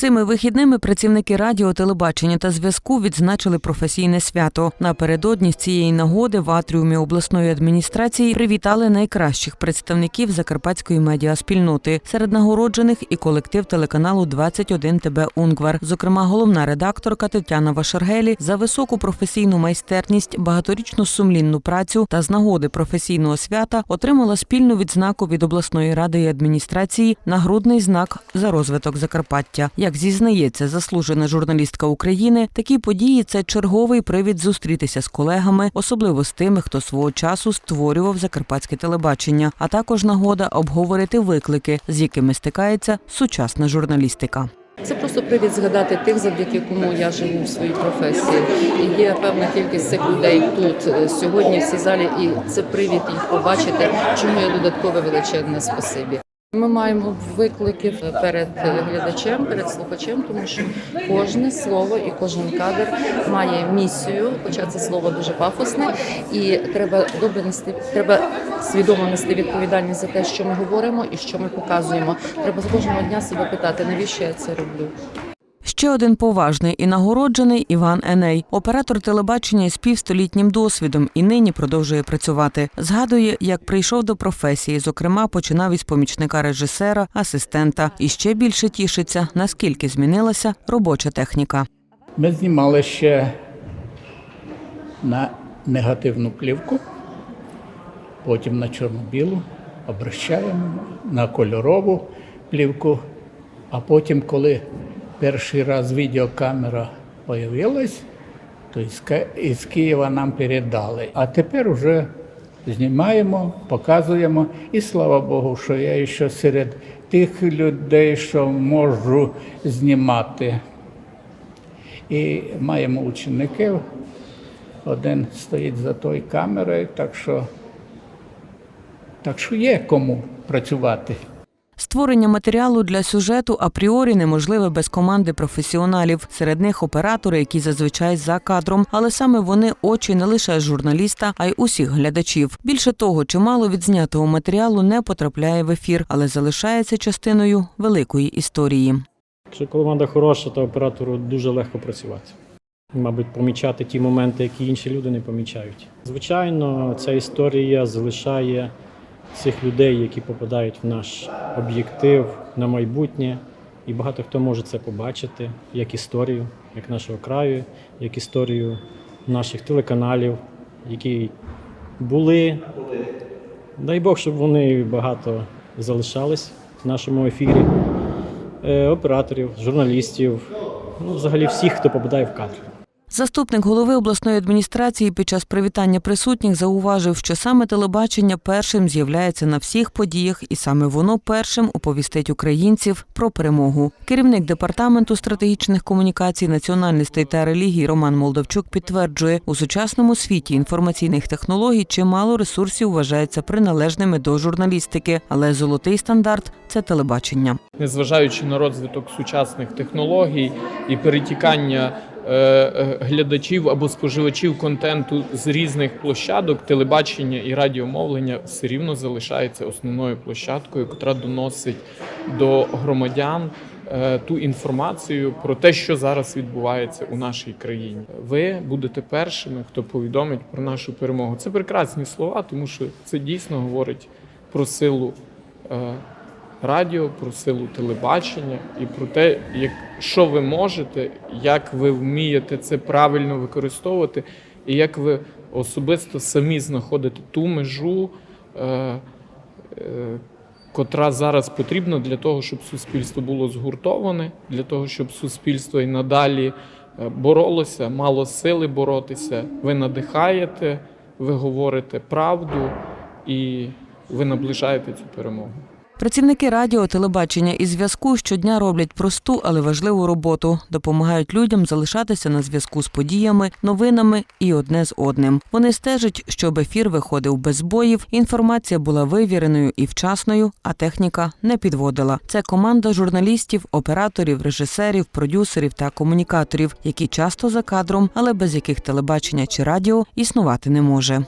Цими вихідними працівники радіо, телебачення та зв'язку відзначили професійне свято. Напередодні з цієї нагоди в атріумі обласної адміністрації привітали найкращих представників закарпатської медіаспільноти. Серед нагороджених і колектив телеканалу 21 ТБ Унгвар. Зокрема, головна редакторка Тетяна Вашаргелі за високу професійну майстерність, багаторічну сумлінну працю та з нагоди професійного свята отримала спільну відзнаку від обласної ради і адміністрації нагрудний знак за розвиток Закарпаття. Як зізнається заслужена журналістка України, такі події це черговий привід зустрітися з колегами, особливо з тими, хто свого часу створював закарпатське телебачення, а також нагода обговорити виклики, з якими стикається сучасна журналістика. Це просто привід згадати тих, завдяки кому я живу в своїй професії. І є певна кількість цих людей тут е, сьогодні в цій залі, і це привід їх побачити. Чому я додаткове величезне спасибі. Ми маємо виклики перед глядачем, перед слухачем, тому що кожне слово і кожен кадр має місію. Хоча це слово дуже пафосне, і треба добре нести, треба свідомо нести відповідальність за те, що ми говоримо і що ми показуємо. Треба з кожного дня себе питати, навіщо я це роблю. Ще один поважний і нагороджений Іван Еней, оператор телебачення із півстолітнім досвідом і нині продовжує працювати. Згадує, як прийшов до професії, зокрема, починав із помічника режисера, асистента, і ще більше тішиться, наскільки змінилася робоча техніка. Ми знімали ще на негативну плівку, потім на чорно-білу, обращаємо на кольорову плівку, а потім, коли перший раз відеокамера з'явилась, то із Києва нам передали. А тепер вже знімаємо, показуємо. І слава Богу, що я ще серед тих людей, що можу знімати. І маємо учеників. Один стоїть за тою камерою, так що, так що є кому працювати. Створення матеріалу для сюжету апріорі неможливе без команди професіоналів. Серед них оператори, які зазвичай за кадром, але саме вони очі не лише журналіста, а й усіх глядачів. Більше того, чимало відзнятого матеріалу не потрапляє в ефір, але залишається частиною великої історії. Якщо команда хороша, то оператору дуже легко працювати. Мабуть, помічати ті моменти, які інші люди не помічають. Звичайно, ця історія залишає цих людей, які попадають в наш об'єктив на майбутнє. І багато хто може це побачити як історію, як нашого краю, як історію наших телеканалів, які були. Дай Бог, щоб вони багато залишались в нашому ефірі е, операторів, журналістів, ну, взагалі всіх, хто попадає в кадр. Заступник голови обласної адміністрації під час привітання присутніх зауважив, що саме телебачення першим з'являється на всіх подіях, і саме воно першим оповістить українців про перемогу. Керівник департаменту стратегічних комунікацій, національностей та релігій Роман Молдавчук підтверджує, у сучасному світі інформаційних технологій чимало ресурсів вважається приналежними до журналістики, але золотий стандарт це телебачення. незважаючи на розвиток сучасних технологій і перетікання глядачів або споживачів контенту з різних площадок, телебачення і радіомовлення все рівно залишається основною площадкою, яка доносить до громадян. е, Ту інформацію про те, що зараз відбувається у нашій країні, ви будете першими, хто повідомить про нашу перемогу. Це прекрасні слова, тому що це дійсно говорить про силу е, радіо, про силу телебачення і про те, як, що ви можете, як ви вмієте це правильно використовувати, і як ви особисто самі знаходите ту межу, е, е, котра зараз потрібна для того, щоб суспільство було згуртоване, для того, щоб суспільство і надалі е, боролося, мало сили боротися. Ви надихаєте, ви говорите правду і ви наближаєте цю перемогу. Працівники радіо, телебачення і зв'язку щодня роблять просту, але важливу роботу. Допомагають людям залишатися на зв'язку з подіями, новинами і одне з одним. Вони стежать, щоб ефір виходив без збоїв, інформація була вивіреною і вчасною, а техніка не підводила. Це команда журналістів, операторів, режисерів, продюсерів та комунікаторів, які часто за кадром, але без яких телебачення чи радіо існувати не може.